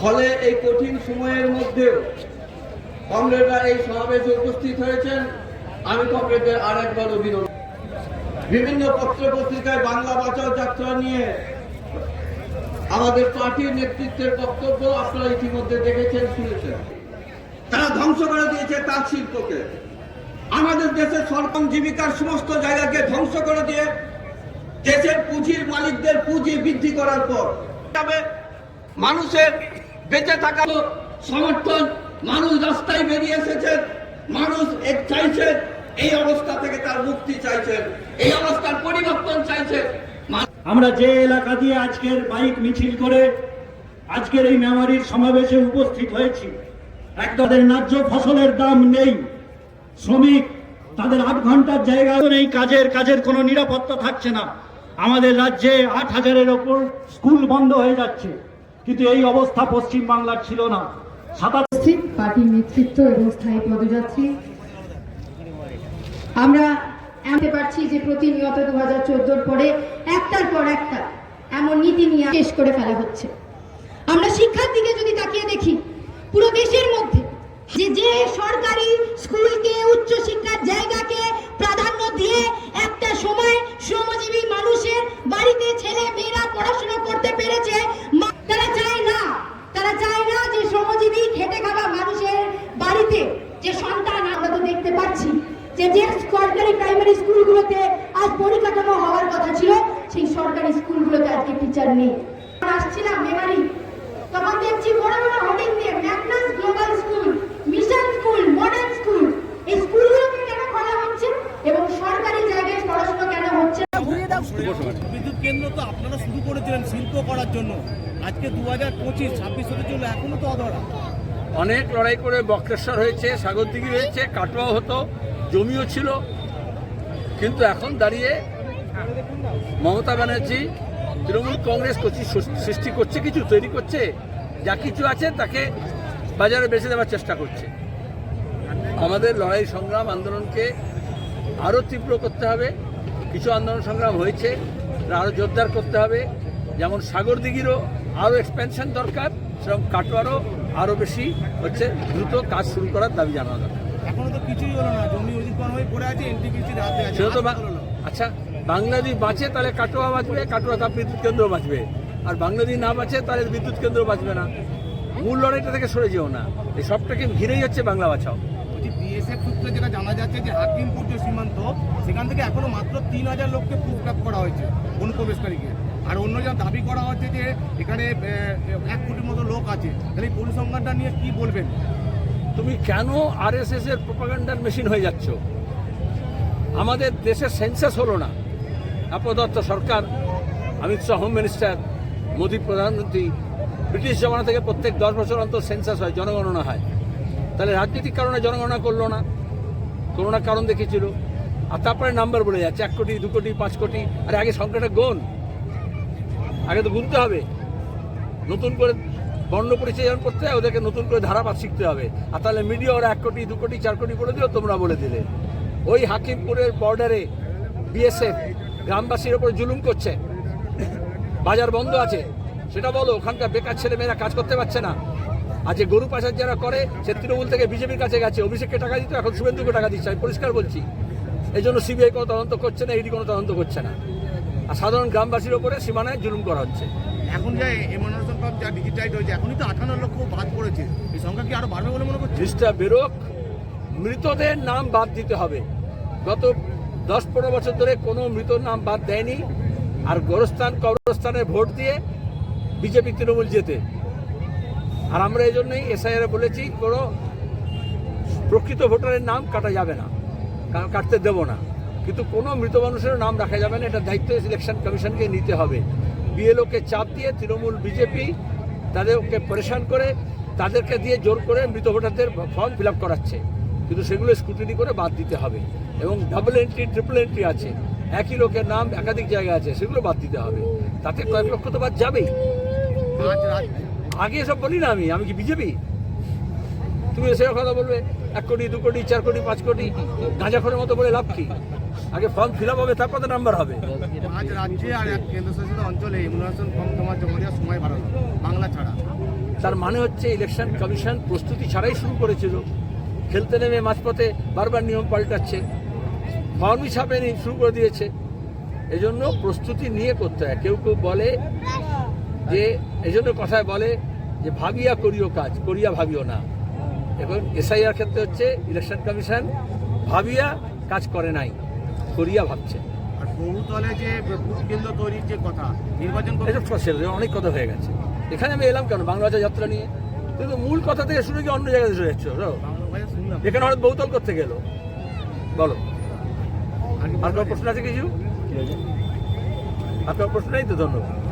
ফলে এই কঠিন সময়ের মধ্যেও কমরেডরা এই সমাবেশে উপস্থিত হয়েছেন। আমি কমরেডদের আর একবার অভিনন্দন। বিভিন্ন পত্র পত্রিকায় বাংলা বাঁচাও যাত্রা নিয়ে আমাদের পার্টির নেতৃত্বের বক্তব্য আপনারা ইতিমধ্যে দেখেছেন, শুনেছেন। তারা ধ্বংস করে দিয়েছে তাঁত শিল্পকে। আমাদের দেশের সরকার জীবিকার সমস্ত জায়গাকে ধ্বংস করে দিয়ে দেশের পুঁজির মালিকদের পুঁজি বৃদ্ধি করার পর মানুষের বেঁচে থাকার সমর্থন মানুষ রাস্তায় বেরিয়ে এসেছেন মানুষ এক চাইছেন এই অবস্থা থেকে তার মুক্তি চাইছেন এই অবস্থার পরিবর্তন চাইছেন আমরা যে এলাকা দিয়ে আজকের বাইক মিছিল করে আজকের এই মেমারির সমাবেশে উপস্থিত হয়েছি, এক তাদের ন্যায্য ফসলের দাম নেই, শ্রমিক তাদের আট ঘণ্টার জায়গা এই কাজের কাজের কোনো নিরাপত্তা থাকছে না। আমাদের রাজ্যে আট হাজারের ওপর স্কুল বন্ধ হয়ে যাচ্ছে। কিন্তু এই অবস্থা পশ্চিম বাংলার ছিল না। নেতৃত্ব এবং স্থায়ী পদযাত্রী। আমরা জানতে পারছি যে প্রতিনিয়ত দু হাজার চোদ্দোর পরে একটার পর একটা এমন নীতি নিয়ে শেষ করে ফেলা হচ্ছে। আমরা শিক্ষার দিকে যদি তাকিয়ে দেখি, পুরো দেশের মধ্যে যে যে সরকারি স্কুলকে, উচ্চ শিক্ষার জায়গাকে প্রাধান্য দিয়ে একটা সময় শ্রমজীবী মানুষের বাড়িতে ছেলে মেয়েরা পড়াশোনা করতে পেরেছে মা- তারা চায় না তারা চায় না যে শ্রমজীবী খেটে খাওয়া মানুষের বাড়িতে যে সন্তান আমরা তো দেখতে পাচ্ছি যে যে সরকারি প্রাইমারি স্কুলগুলোতে আজ পরিকাঠামো হওয়ার কথা ছিল সেই সরকারি স্কুলগুলোতে আজকে টিচার নেই। আসছিলাম মেমারি তখন দেখছি বড় বড় হোর্ডিং দিয়ে Magnus global school mission school modern school এই স্কুলগুলোকে কেন খোলা হচ্ছে এবং সরকারি জায়গায় পড়াশোনা কেন হচ্ছে বিদ্যুৎ কেন্দ্র তো আপনারা শুরু করেছিলেন শিল্প করার জন্য। আজকে দু হাজার পঁচিশ ছাব্বিশ হতে চলল এখনও তো অধরা। অনেক লড়াই করে বক্রেশ্বর হয়েছে সাগরদিঘি হয়েছে কাটোয়া হতো। জমিও ছিল। কিন্তু এখন দাঁড়িয়ে মমতা ব্যানার্জি, তৃণমূল কংগ্রেস সৃষ্টি করছে, কিছু তৈরি করছে, যা কিছু আছে তাকে বাজারে বেছে দেওয়ার চেষ্টা করছে। আমাদের লড়াই সংগ্রাম আন্দোলনকে আরও তীব্র করতে হবে। কিছু আন্দোলন সংগ্রাম হয়েছে আরও জোরদার করতে হবে। যেমন সাগরদিঘিরও আরও এক্সপেনশন দরকার, সেরকম কাটোয়ারও আরও বেশি হচ্ছে, দ্রুত কাজ শুরু করার দাবি জানানো দরকার। এখনও তো কিছুই হলো না জমি অধিগ্রহণ হয়ে পড়ে আছে এনটিপিসির হাতে আছে। সেটা তো। আচ্ছা বাংলা যদি বাঁচে তাহলে কাটোয়া বাঁচবে কাটোয়া তাপ বিদ্যুৎ কেন্দ্র বাঁচবে। আর বাংলা যদি না বাঁচে তাহলে বিদ্যুৎ কেন্দ্র বাঁচবে না। মূল লড়াইটা থেকে সরে যেও না। এই সবটাকে ঘিরেই হচ্ছে বাংলা বাঁচাও। বিএসএফ সূত্রে যেটা জানা যাচ্ছে যে হাকিমপুর যে সীমান্ত সেখান থেকে এখনও মাত্র তিন হাজার লোককে পুস্টাপ করা হয়েছে অনুপ্রবেশকারীকে। আর অন্য যা দাবি করা হচ্ছে যে এখানে এক কোটির মতো লোক আছে তাহলে এই পরিসংখ্যানটা নিয়ে কি বলবেন? তুমি কেন আরএসএস এর প্রোপাগান্ডার মেশিন হয়ে যাচ্ছ? আমাদের দেশের সেন্সাস হলো না। আপাতত সরকার, অমিত শাহ হোম মিনিস্টার মোদী প্রধানমন্ত্রী, ব্রিটিশ জমানা থেকে প্রত্যেক দশ বছর অন্তর সেন্সাস হয়, জনগণনা হয়। তাহলে রাজনৈতিক কারণে জনগণনা করল না। কোনো না কারণ দেখেছিল। আর তারপরে নাম্বার বলে যাচ্ছে, এক কোটি, দু কোটি, পাঁচ কোটি, আরে আগে সংখ্যাটা গোন আগে তো গুনতে হবে। নতুন করে বর্ণ পরিচয় যখন করতে হয়, ওদেরকে নতুন করে ধারাপাত শিখতে হবে। আর তাহলে মিডিয়া ওরা এক কোটি, দু কোটি, চার কোটি বলে দিও তোমরা বলে দিলে। ওই হাকিমপুরের বর্ডারে বিএসএফ গ্রামবাসীর ওপর জুলুম করছে। বাজার বন্ধ আছে। সেটা বলো, ওখানকার বেকার ছেলে মেয়েরা কাজ করতে পারছে না। আর যে গরু পাচার যারা করে, সে তৃণমূল থেকে বিজেপির কাছে গেছে। অভিষেককে টাকা দিত এখন শুভেন্দুকে টাকা দিচ্ছে, আমি পরিষ্কার বলছি। এই জন্য সিবিআই কোনো তদন্ত করছে না ইডি কোনো তদন্ত করছে না। আর সাধারণ গ্রামবাসীর ওপরে সীমানায় জুলুম করা হচ্ছে। এখন যে এমানুয়েশন পাম্প যা ডিজিটাইজ হয়েছে, এখনই তো আঠান্ন লক্ষ বাদ পড়েছে। এই সংখ্যা কি আরও বাড়বে বলে মনে করছে লিস্টটা বেরোক, মৃতদের নাম বাদ দিতে হবে। গত দশ পনেরো বছর ধরে কোনো মৃত নাম বাদ দেয়নি। আর গোরস্থান, কবরস্থানে ভোট দিয়ে বিজেপি, তৃণমূল যেতে আর আমরা এই জন্যই এসআইআর বলেছি, কোনো প্রকৃত ভোটারের নাম কাটা যাবে না, কারণ কাটতে দেবো না। কিন্তু কোনো মৃত মানুষের নাম রাখা যাবে না, এটা দায়িত্ব সিলেকশন কমিশনকে নিতে হবে। বিএলওকে চাপ দিয়ে তৃণমূল বিজেপি তাদেরকে পরেশান করে, তাদেরকে দিয়ে জোর করে মৃত ভোটারদের ফর্ম ফিল করাচ্ছে। কিন্তু সেগুলো স্ক্রুটিনি করে বাদ দিতে হবে। এবং ডাবল এন্ট্রি ট্রিপল এন্ট্রি আছে। একই লোকের নাম একাধিক জায়গা আছে, সেগুলো বাদ দিতে হবে। তাতে কয়েক লক্ষ তো বাদ যাবেই। আগে এসব বলি না আমি আমি কি বিজেপি তুমি এসে কথা বলবে, এক কোটি, দু কোটি, চার কোটি, পাঁচ কোটি গাঁজাখরের মতো বলে লাভ কি? আগে ফর্ম ফিল হবে, তারপর নাম্বার হবে। আজ রাজ্যে আর এক কেন্দ্রশাসিত অঞ্চলে ইমিউনেশন ফর্ম জমা জমা দেওয়ার সময় বাড়ানো, বাংলা ছাড়া। তার মানে হচ্ছে ইলেকশন কমিশন প্রস্তুতি ছাড়াই শুরু করেছিল। খেলতে নেমে মাঝপথে বারবার নিয়ম পাল্টাচ্ছে ফর্মই ছাপেনি শুরু করে দিয়েছে। এজন্য প্রস্তুতি নিয়ে করতে হয়। কেউ কেউ বলে যে, এজন্য কথায় বলে যে ভাবিয়া করিও কাজ, করিয়া ভাবিও না। এবং এসআইআর ক্ষেত্রে হচ্ছে ইলেকশন কমিশন ভাবিয়া কাজ করে নাই, করিয়া ভাবছে। আর বহুতলে যে বুথ কেন্দ্র তৈরির যে কথা নির্বাচন অনেক কথা হয়ে গেছে। এখানে আমি এলাম কেন? বাংলা ভাষা যাত্রা নিয়ে। কিন্তু মূল কথা থেকে শুনে কি অন্য জায়গায় চলে যাচ্ছ? এখানে হঠাৎ বহুতল করতে গেল। বলো। আর কোনো প্রশ্ন আছে কিছু? আর কোনো প্রশ্ন নেই তো ধন্যবাদ।